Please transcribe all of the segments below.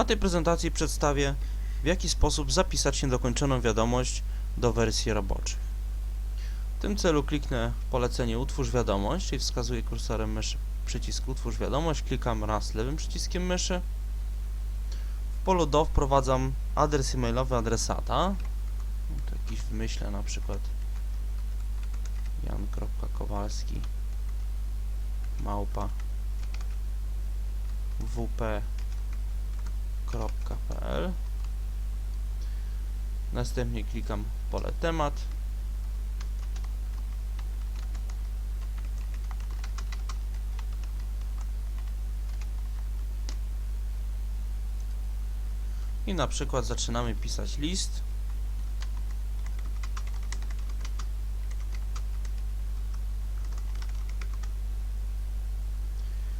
Na tej prezentacji przedstawię, w jaki sposób zapisać niedokończoną wiadomość do wersji roboczych. W tym celu kliknę w polecenie Utwórz wiadomość i wskazuję kursorem myszy przycisk Utwórz wiadomość, klikam raz lewym przyciskiem myszy. W polu do wprowadzam adres e-mailowy adresata. Jakiś wymyślę na przykład jan.kowalski małpa wp.pl Następnie klikam w pole temat. I na przykład zaczynamy pisać list.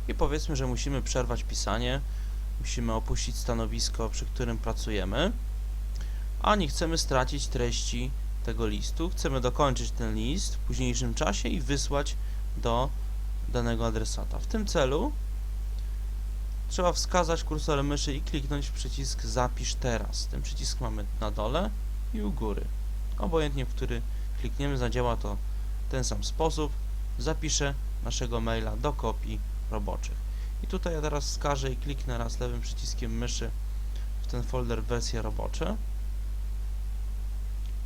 I powiedzmy, że musimy przerwać pisanie, musimy opuścić stanowisko, przy którym pracujemy, a nie chcemy stracić treści tego listu. Chcemy dokończyć ten list w późniejszym czasie i wysłać do danego adresata. W tym celu trzeba wskazać kursorem myszy i kliknąć w przycisk Zapisz teraz. Ten przycisk mamy na dole i u góry. Obojętnie, w który klikniemy, zadziała to w ten sam sposób. Zapiszę naszego maila do kopii roboczych. I tutaj ja teraz wskażę i kliknę raz lewym przyciskiem myszy w ten folder wersje robocze.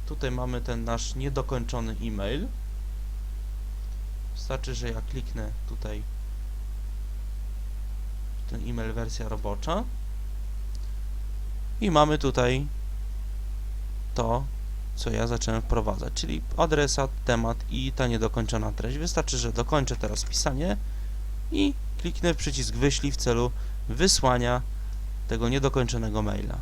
Tutaj mamy ten nasz niedokończony e-mail. Wystarczy, że ja kliknę tutaj w ten e-mail wersja robocza i mamy tutaj to, co ja zacząłem wprowadzać, czyli adresat, temat i ta niedokończona treść. Wystarczy, że dokończę teraz pisanie i kliknę w przycisk wyślij w celu wysłania tego niedokończonego maila.